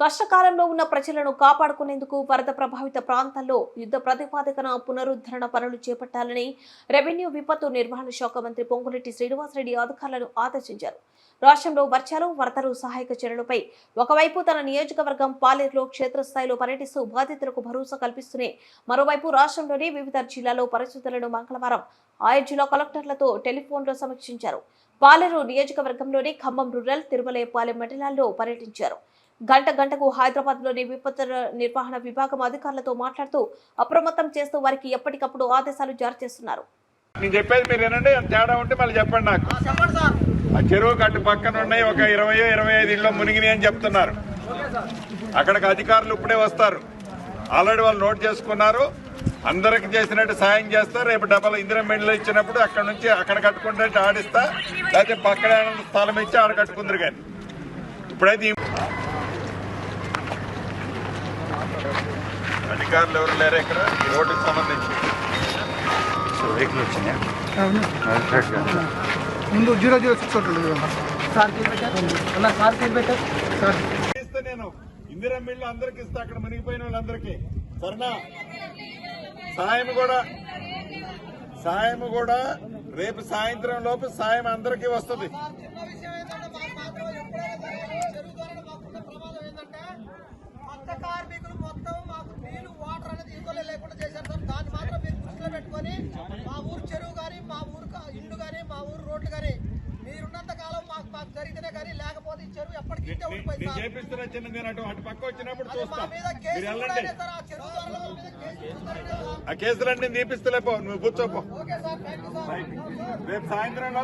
కష్టకాలంలో ఉన్న ప్రజలను కాపాడుకునేందుకు వరద ప్రభావిత ప్రాంతాల్లో యుద్ధ ప్రతిపాదకన పునరుద్ధరణ పనులు చేపట్టాలని రెవెన్యూ విపత్తు నిర్వహణ శాఖ మంత్రి పొంగులెట్టి శ్రీనివాసరెడ్డి అధికారులను ఆదేశించారు. రాష్ట్రంలో వర్షాలు వరదలు సహాయక చర్యలపై ఒకవైపు తన నియోజకవర్గం పాలేరులో క్షేత్రస్థాయిలో పర్యటిస్తూ బాధితులకు భరోసా కల్పిస్తూనే మరోవైపు రాష్ట్రంలోని వివిధ జిల్లాలో పరిస్థితులను మంగళవారం ఆయా జిల్లా కలెక్టర్లతో టెలిఫోన్లో సమీక్షించారు. పాలేరు నియోజకవర్గంలోని ఖమ్మం రూరల్ తిరుమలయపాలెం మండలాల్లో పర్యటించారు. గంట గంటకు హైదరాబాద్లోని విపత్తుల నిర్వహణ విభాగం అధికారులతో మాట్లాడుతూ అప్రమత్తం చేస్తూ వారికి ఎప్పటికప్పుడు ఆదేశాలు జారీ చేస్తున్నారు. నేను చెప్పేది మీరు తేడా ఉంటే మళ్ళీ చెప్పండి నాకు. ఆ చెరువు కట్టు పక్కన ఉన్నాయి ఒక ఇరవై ఇరవై ఐదు ఇళ్ళు మునిగినాయి అని చెప్తున్నారు. అక్కడికి అధికారులు ఇప్పుడే వస్తారు. ఆల్రెడీ వాళ్ళు నోట్ చేసుకున్నారు. అందరికి చేసినట్టు సాయం చేస్తారు రేపు డబల్ ఇందిరా మెండ్లు ఇచ్చినప్పుడు అక్కడ నుంచి అక్కడ కట్టుకుంటే ఆడిస్తా లేకపోతే పక్కన స్థలం ఇచ్చి ఆడ కట్టుకుందరు కానీ. ఇప్పుడైతే ఈ- అధికారులు ఎవరు లేరు ఇక్కడ? ఈ రోడ్డుకి సంబంధించి. వెహికల్ వచ్చినాయా ముందు జీరో జీరో సిక్స్ ఉంటుంది. సార్ సార్ నేను ఇందిరా మిల్లు అందరికి ఇస్తా అక్కడ మునిగిపోయిన వాళ్ళందరికీ. సరేనా? సాయం కూడా సాయం కూడా రేపు సాయంత్రం లోపు సాయం అందరికీ వస్తుంది. నేను చేపిస్తున్నా చిన్న నేను అటు అటు పక్క వచ్చినప్పుడు చూస్తా. మీరు వెళ్ళండి. ఆ కేసులన్నీ తీపిస్తలే పో. నువ్వు కూర్చోపో రేపు సాయంత్రం